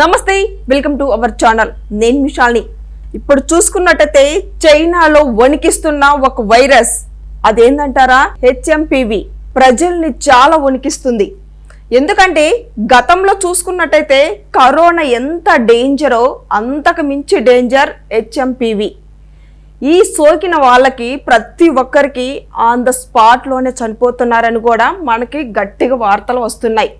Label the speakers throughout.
Speaker 1: నమస్తే welcome to our channel. నేను మిషాల్ని. ఇప్పుడు చూసుకున్నట్టయితే చైనాలో వణికిస్తున్న ఒక వైరస్. అదేంటంటారా హెచ్ఎంపివి. ప్రజల్ని చాలా వణికిస్తుంది. ఎందుకంటే గతంలో చూసుకున్నట్టయితే కరోనా ఎంత డేంజరో అంతకు మించి డేంజర్ హెచ్ఎంపివి. ఈ సోకిన వాళ్ళకి ప్రతి ఒక్కరికి ఆన్ ద స్పాట్లోనే చనిపోతున్నారని కూడా మనకి గట్టిగా వార్తలు వస్తున్నాయి.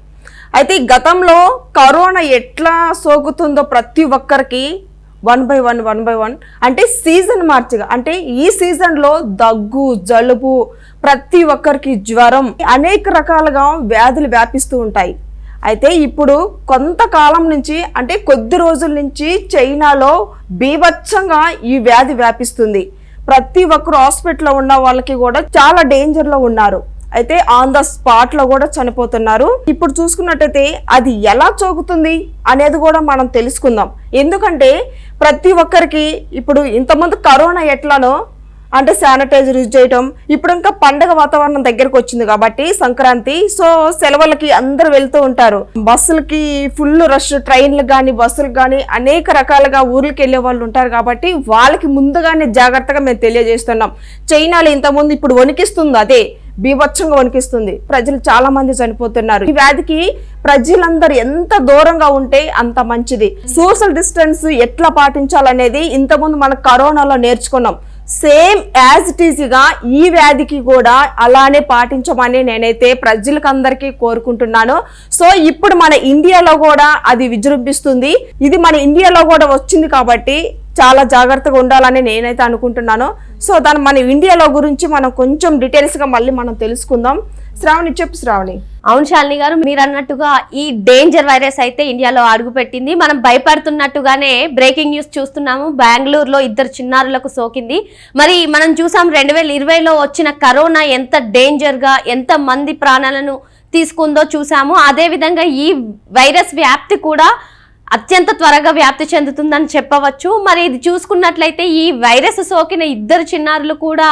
Speaker 1: అయితే గతంలో కరోనా ఎట్లా సోకుతుందో ప్రతి ఒక్కరికి one by one one by one. అంటే సీజన్ మార్చిగా అంటే ఈ సీజన్లో దగ్గు జలుబు ప్రతి ఒక్కరికి జ్వరం అనేక రకాలుగా వ్యాధులు వ్యాపిస్తూ ఉంటాయి. అయితే ఇప్పుడు కొంతకాలం నుంచి అంటే కొద్ది రోజుల నుంచి చైనాలో బీభత్సంగా ఈ వ్యాధి వ్యాపిస్తుంది. ప్రతి ఒక్కరు హాస్పిటల్లో ఉన్న వాళ్ళకి కూడా చాలా డేంజర్లో ఉన్నారు. అయితే ఆన్ ద స్పాట్లో కూడా చనిపోతున్నారు. ఇప్పుడు చూసుకున్నట్టయితే అది ఎలా చోకుతుంది అనేది కూడా మనం తెలుసుకుందాం. ఎందుకంటే ప్రతి ఒక్కరికి ఇప్పుడు ఇంతమంది కరోనా ఎట్లానో అంటే శానిటైజర్ యూజ్ చేయటం ఇప్పుడు ఇంకా పండగ వాతావరణం దగ్గరకు వచ్చింది కాబట్టి సంక్రాంతి సో సెలవులకి అందరు వెళ్తూ ఉంటారు. బస్సులకి ఫుల్ రష్ ట్రైన్లకు కానీ బస్సులకు కానీ అనేక రకాలుగా ఊర్లకి వెళ్ళే వాళ్ళు ఉంటారు కాబట్టి వాళ్ళకి ముందుగానే జాగ్రత్తగా మేము తెలియజేస్తున్నాం. చైనాలో ఇంతకుముందు ఇప్పుడు వణికిస్తుంది అదే. బీభత్సంగా వణికిస్తుంది. ప్రజలు చాలా మంది చనిపోతున్నారు. ఈ వ్యాధికి ప్రజలందరూ ఎంత దూరంగా ఉంటే అంత మంచిది. సోషల్ డిస్టెన్స్ ఎట్లా పాటించాలనేది ఇంతకుముందు మన కరోనాలో నేర్చుకున్నాం. సేమ్ యాజ్ ఇట్ ఈజ్గా ఈ వ్యాధికి కూడా అలానే పాటించమని నేనైతే ప్రజలకు అందరికీ కోరుకుంటున్నాను. సో ఇప్పుడు మన ఇండియాలో కూడా అది విజృంభిస్తుంది. ఇది మన ఇండియాలో కూడా వచ్చింది కాబట్టి చాలా జాగ్రత్తగా ఉండాలని నేనైతే అనుకుంటున్నాను. సో దాని మన ఇండియాలో గురించి మనం కొంచెం డీటెయిల్స్గా మళ్ళీ మనం తెలుసుకుందాం. శ్రావణి చెప్పు శ్రావణి.
Speaker 2: అవును శాలిని గారు మీరు అన్నట్టుగా ఈ డేంజర్ వైరస్ అయితే ఇండియాలో అడుగుపెట్టింది. మనం భయపడుతున్నట్టుగానే బ్రేకింగ్ న్యూస్ చూస్తున్నాము. బెంగళూరులో ఇద్దరు చిన్నారులకు సోకింది. మరి మనం చూసాం రెండు వేల ఇరవైలో వచ్చిన కరోనా ఎంత డేంజర్గా ఎంత మంది ప్రాణాలను తీసుకుందో చూసాము. అదేవిధంగా ఈ వైరస్ వ్యాప్తి కూడా అత్యంత త్వరగా వ్యాప్తి చెందుతుందని చెప్పవచ్చు. మరి ఇది చూసుకున్నట్లయితే ఈ వైరస్ సోకిన ఇద్దరు చిన్నారులు కూడా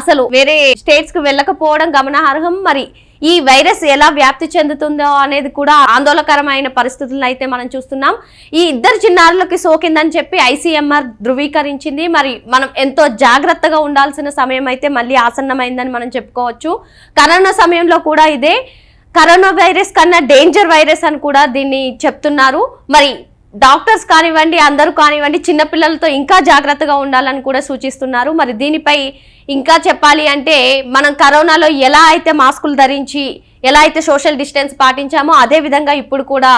Speaker 2: అసలు వేరే స్టేట్స్కు వెళ్ళకపోవడం గమనార్హం. మరి ఈ వైరస్ ఎలా వ్యాప్తి చెందుతుందో అనేది కూడా ఆందోళనకరమైన పరిస్థితులను అయితే మనం చూస్తున్నాం. ఈ ఇద్దరు చిన్నారులకి సోకిందని చెప్పి ఐసీఎంఆర్ ధృవీకరించింది. మరి మనం ఎంతో జాగ్రత్తగా ఉండాల్సిన సమయం అయితే మళ్ళీ ఆసన్నమైందని మనం చెప్పుకోవచ్చు. కరోనా సమయంలో కూడా ఇదే కరోనా వైరస్ కన్నా డేంజర్ వైరస్ అని కూడా దీన్ని చెప్తున్నారు. మరి డాక్టర్స్ కానివ్వండి అందరూ కానివ్వండి చిన్నపిల్లలతో ఇంకా జాగ్రత్తగా ఉండాలని కూడా సూచిస్తున్నారు. మరి దీనిపై ఇంకా చెప్పాలి అంటే మనం కరోనాలో ఎలా అయితే మాస్కులు ధరించి ఎలా అయితే సోషల్ డిస్టెన్స్ పాటించామో అదే విధంగా ఇప్పుడు కూడా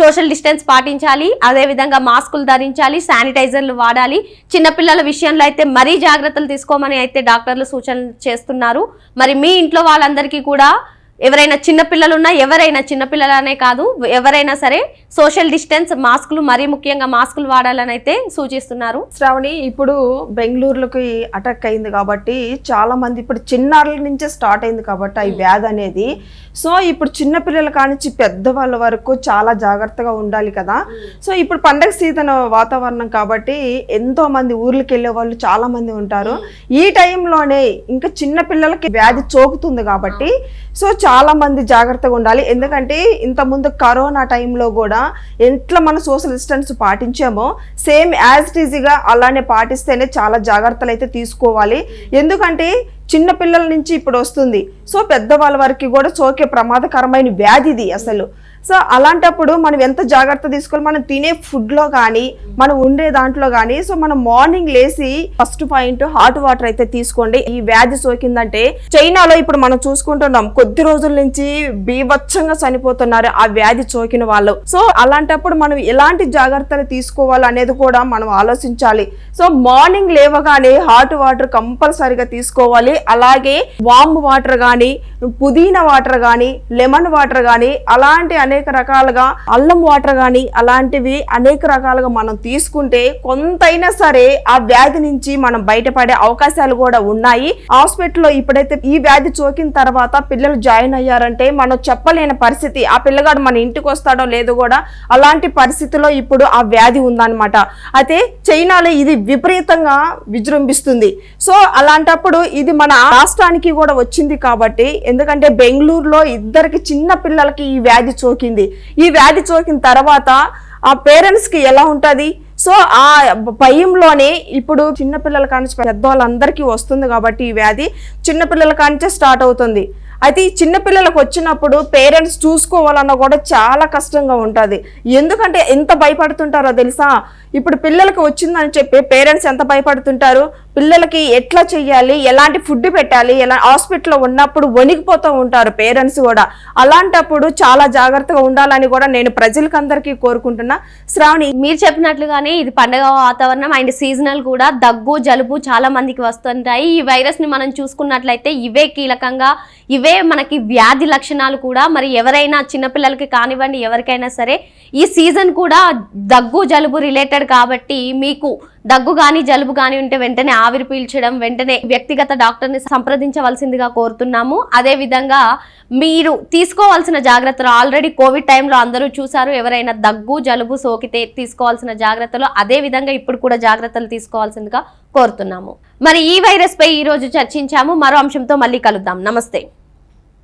Speaker 2: సోషల్ డిస్టెన్స్ పాటించాలి. అదే విధంగా మాస్కులు ధరించాలి శానిటైజర్లు వాడాలి. చిన్నపిల్లల విషయంలో అయితే మరీ జాగ్రత్తలు తీసుకోమని అయితే డాక్టర్లు సూచనలు చేస్తున్నారు. మరి మీ ఇంట్లో వాళ్ళందరికీ కూడా ఎవరైనా చిన్నపిల్లలు ఉన్నా ఎవరైనా చిన్నపిల్లలనే కాదు ఎవరైనా సరే సోషల్ డిస్టెన్స్ మాస్కులు మరీ ముఖ్యంగా మాస్కులు వాడాలని అయితే సూచిస్తున్నారు.
Speaker 1: శ్రావణి ఇప్పుడు బెంగళూరులోకి అటాక్ అయింది కాబట్టి చాలా మంది ఇప్పుడు చిన్నారుల నుంచే స్టార్ట్ అయింది కాబట్టి ఈ వ్యాధి అనేది. సో ఇప్పుడు చిన్నపిల్లల కానించి పెద్దవాళ్ళ వరకు చాలా జాగ్రత్తగా ఉండాలి కదా. సో ఇప్పుడు పండగ సీజన్ వాతావరణం కాబట్టి ఎంతో మంది ఊర్లకు వెళ్ళే వాళ్ళు చాలా మంది ఉంటారు ఈ టైంలోనే ఇంకా చిన్న పిల్లలకి వ్యాధి సోకుతుంది కాబట్టి సో చాలా మంది జాగ్రత్తగా ఉండాలి. ఎందుకంటే ఇంత ముందు కరోనా టైంలో కూడా ఎట్లా మనం సోషల్ డిస్టెన్స్ పాటించామో సేమ్ యాజ్ ఇట్ ఈజీగా అలానే పాటిస్తేనే చాలా జాగ్రత్తలు అయితే తీసుకోవాలి. ఎందుకంటే చిన్న పిల్లల నుంచి ఇప్పుడు వస్తుంది. సో పెద్దవాళ్ళ వరకు కూడా సోకే ప్రమాదకరమైన వ్యాధి ఇది అసలు. సో అలాంటప్పుడు మనం ఎంత జాగ్రత్త తీసుకోవాలి? మనం తినే ఫుడ్లో కానీ మనం ఉండే దాంట్లో కానీ సో మనం మార్నింగ్ లేసి ఫస్ట్ పాయింట్ హాట్ వాటర్ అయితే తీసుకోండి. ఈ వ్యాధి సోకిందంటే చైనాలో ఇప్పుడు మనం చూసుకుంటున్నాం కొద్ది రోజుల నుంచి బీభత్సంగా చనిపోతున్నారు ఆ వ్యాధి సోకిన వాళ్ళు. సో అలాంటప్పుడు మనం ఎలాంటి జాగ్రత్తలు తీసుకోవాలి అనేది కూడా మనం ఆలోచించాలి. సో మార్నింగ్ లేవగానే హాట్ వాటర్ కంపల్సరీగా తీసుకోవాలి. అలాగే వామ్ వాటర్ కానీ పుదీనా వాటర్ కానీ లెమన్ వాటర్ కానీ అలాంటి అనేక రకాలుగా అల్లం వాటర్ కానీ అలాంటివి అనేక రకాలుగా మనం తీసుకుంటే కొంతైనా సరే ఆ వ్యాధి నుంచి మనం బయటపడే అవకాశాలు కూడా ఉన్నాయి. హాస్పిటల్లో ఇప్పుడైతే ఈ వ్యాధి సోకిన తర్వాత పిల్లలు జాయిన్ అయ్యారంటే మనం చెప్పలేని పరిస్థితి. ఆ పిల్లగాడు మన ఇంటికి వస్తాడో లేదో కూడా అలాంటి పరిస్థితిలో ఇప్పుడు ఆ వ్యాధి ఉందన్నమాట. అయితే చైనాలో ఇది విపరీతంగా విజృంభిస్తుంది. సో అలాంటప్పుడు ఇది మన రాష్ట్రానికి కూడా వచ్చింది కాబట్టి ఎందుకంటే బెంగళూరులో ఇద్దరికి చిన్న పిల్లలకి ఈ వ్యాధి సోకింది ఈ వ్యాధి సోకిన తర్వాత ఆ పేరెంట్స్కి ఎలా ఉంటుంది? సో ఆ భయంలోనే ఇప్పుడు చిన్నపిల్లల కానించి పెద్దవాళ్ళందరికీ వస్తుంది కాబట్టి ఈ వ్యాధి చిన్నపిల్లల కానించే స్టార్ట్ అవుతుంది. అయితే ఈ చిన్నపిల్లలకు వచ్చినప్పుడు పేరెంట్స్ చూసుకోవాలన్నా కూడా చాలా కష్టంగా ఉంటుంది. ఎందుకంటే ఎంత భయపడుతుంటారో తెలుసా? ఇప్పుడు పిల్లలకి వచ్చిందని చెప్పి పేరెంట్స్ ఎంత భయపడుతుంటారు? పిల్లలకి ఎట్లా చెయ్యాలి? ఎలాంటి ఫుడ్ పెట్టాలి? ఎలా హాస్పిటల్లో ఉన్నప్పుడు వణికిపోతూ ఉంటారు పేరెంట్స్ కూడా. అలాంటప్పుడు చాలా జాగ్రత్తగా ఉండాలని కూడా నేను ప్రజలకందరికీ కోరుకుంటున్నా. శ్రావణి.
Speaker 2: మీరు చెప్పినట్లుగానే ఇది పండగ వాతావరణం అండ్ సీజనల్ కూడా దగ్గు జలుబు చాలా మందికి వస్తుంటాయి. ఈ వైరస్ని మనం చూసుకున్నట్లయితే ఇవే కీలకంగా ఇవే మనకి వ్యాధి లక్షణాలు కూడా. మరి ఎవరైనా చిన్నపిల్లలకి కానివ్వండి ఎవరికైనా సరే ఈ సీజన్ కూడా దగ్గు జలుబు రిలేటెడ్ కాబట్టి మీకు దగ్గు కానీ జలుబు కానీ ఉంటే వెంటనే ఆవిరి పీల్చడం వెంటనే వ్యక్తిగత డాక్టర్ని సంప్రదించవలసిందిగా కోరుతున్నాము. అదే విధంగా మీరు తీసుకోవాల్సిన జాగ్రత్తలు ఆల్రెడీ కోవిడ్ టైంలో అందరూ చూసారు ఎవరైనా దగ్గు జలుబు సోకితే తీసుకోవాల్సిన జాగ్రత్తలు అదే విధంగా ఇప్పుడు కూడా జాగ్రత్తలు తీసుకోవాల్సిందిగా కోరుతున్నాము. మరి ఈ వైరస్ పై ఈ రోజు చర్చించాము. మరో అంశంతో మళ్ళీ కలుద్దాం. నమస్తే.